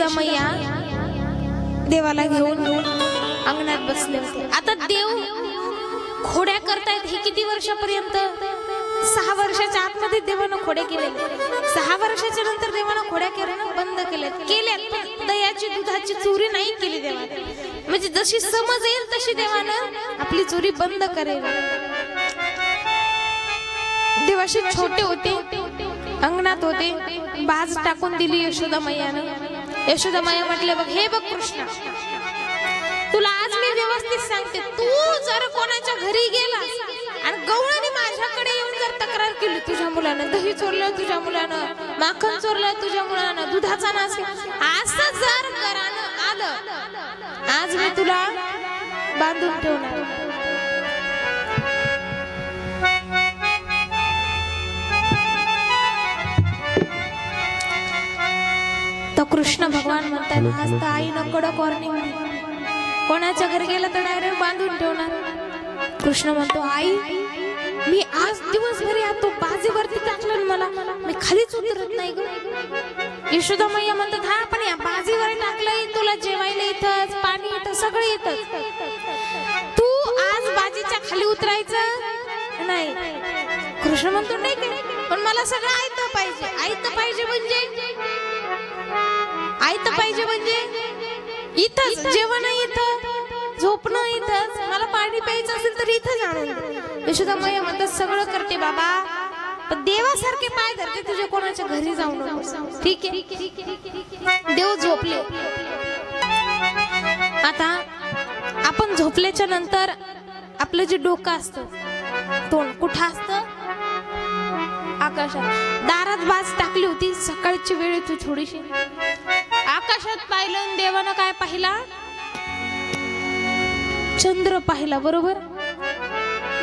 यशोदा देवाला घेऊन अंगणात बसले होते. आता देव खोड्या करतायत हे किती वर्षापर्यंत? सहा वर्षाच्या आतमध्ये देवानं खोड्या केल्या सहा वर्षाच्या नंतर देवानं खोड्या करणं बंद केल्यात. केल्यात पण दयाची दुधाची चोरी नाही केली देवाने. म्हणजे जशी समज येईल तशी देवानं आपली चोरी बंद करेल. देवाशी छोटे होते अंगणात होते बाज टाकून दिली यशोदा मैयानं. यशोदा माया म्हटलं बघ हे बघ कृष्णा तुला आज मी व्यवस्थित सांगते. तू जर कोणाच्या घरी गेला आणि गवळाने माझ्याकडे येऊन जर तक्रार केली तुझ्या मुलानं दही चोरलं तुझ्या मुलानं माखन चोरलं तुझ्या मुलानं दुधाचा नाश असं जर घरानं आलं आज मी तुला बांधून ठेवणार. तर कृष्ण भगवान म्हणतात आज तर आईनं कडक वॉर्निंग कोणाच्या घरी गेलं तर डायरेक्ट बांधून ठेवणार. कृष्ण म्हणतो आई मी आज दिवसभर या तो बाजीवरती टाकलं मला. मी खालीच उतरत नाही ग. यशोदा मैया म्हणतात हा पण या बाजीवर टाकलंय तुला जेवायला येतच पाणी येतं सगळं येतच. तू आज बाजीच्या खाली उतरायचं? नाही. कृष्ण म्हणतो नाही पण मला सगळं ऐकतं पाहिजे. ऐकतं पाहिजे म्हणजे ऐकतं पाहिजे म्हणजे? इथंच जेवण इथं झोपणं इथंच. मला पाणी प्यायचं असेल तर इथंच आणून दे. यशोदा मैया म्हणतात सगळं करते बाबा. पण देवासारखे पाय धरते तुझ्या कोणाच्या घरी जाऊ नको. ठीक आहे. देव झोपले. आता आपण झोपल्याच्या नंतर आपलं जे डोकं असतं तोंड कुठं असतं? आकाशात. दारात बाज टाकली होती सकाळची वेळ होती थोडीशी. आकाशात पाहिलं देवानं काय पाहिला? चंद्र पाहिला बरोबर?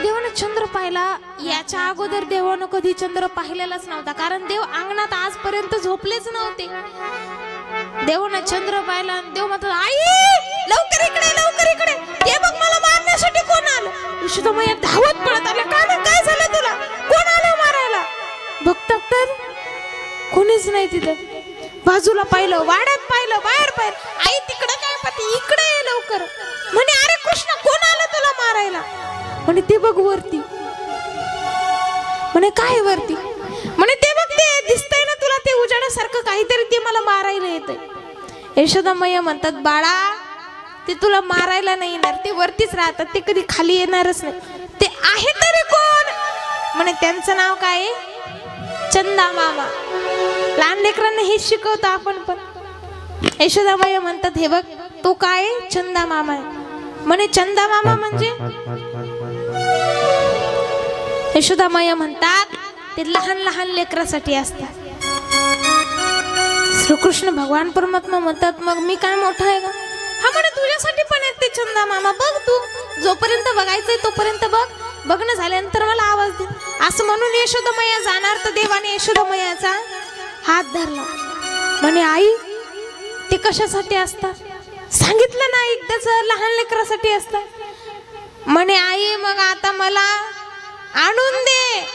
देवानं चंद्र पाहिला. याच्या अगोदर देवानं कधी चंद्र पाहिलेलाच नव्हता. कारण देव अंगणात आजपर्यंत झोपलेच नव्हते. देवानं चंद्र पाहिला आणि देव म्हणतो आई लवकर इकडे लवकर इकडे. ये बघ मला मारण्यासाठी कोण आलं? यशोदामय्या धावत पळत आल्या. का काय झालं तुला? कोण आलं मारायला? बघतात तर कोणीच नाही तिथं. बाजूला पाहिलं वाड्यात पाहिलं बाहेर पाहिलं. आई तिकडे काय पाहते? इकडे ये लवकर. म्हणे अरे कृष्ण कोण आलं तुला मारायला? म्हणे ते बघ वरती. म्हणे काय वरती? म्हणे ते बघ ते दिसतंय ना तुला ते उजाडासारखं काहीतरी ते मला मारायला येतंय. यशोदा मैया म्हणतात बाळा ते तुला मारायला नाही येणार. ते वरतीच राहतात ते कधी खाली येणारच नाही. ते आहे तरी कोण? म्हणे त्यांचं नाव काय? चंदा मामा. लहान लेकरांना हेच शिकवतो आपण पण. यशोदाबाई म्हणतात हे बघ तो काय चंदा मामा आहे. म्हणे चंदा मामा म्हणजे? यशोदामाया म्हणतात ते लहान लहान लेकरासाठी असतात. श्रीकृष्ण भगवान परमात्मा म्हणतात मग मी काय मोठा आहे का? हा म्हणे तुझ्यासाठी पण आहेत ते चंदा मामा. बघ तू जोपर्यंत बघायचंय तोपर्यंत बघ. बघणं झाल्यानंतर मला आवाज दे. असं म्हणून यशोदमया जाणार तर देवाने यशोदमयाचा हात धरला. म्हणे आई ते कशासाठी असतात? सांगितलं ना एकदाच लहान लेकरासाठी असतात. म्हणे आई मग आता मला आणून दे.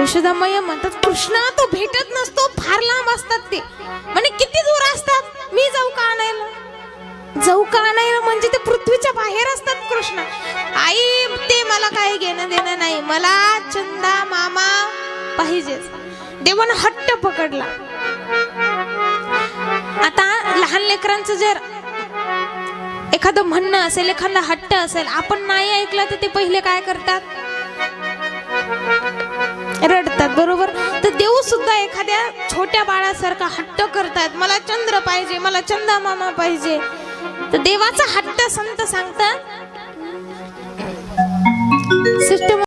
यशोदामय म्हणतात कृष्णा तो भेटत नसतो फार लांब असतात ते. म्हणे किती दूर असतात? मी जाऊ का आणायला? जाऊ का आणायला म्हणजे ते पृथ्वीच्या बाहेर असतात कृष्ण. आई ते मला काही घेणं देणं नाही. मला चंदा मामा पाहिजेच. देवानं हट पकडला. आता लहान लेकरांचं जर एखादं म्हणणं असेल एखादा हट्ट असेल आपण नाही ऐकलं तर ते पहिले काय करतात? रडतात बरोबर? तर देऊ सुद्धा एखाद्या छोट्या बाळासारखा हट्ट करतात. मला चंद्र पाहिजे मला चंदा मामा पाहिजे. तर देवाचा हट्ट संत सांगतात. सिस्टम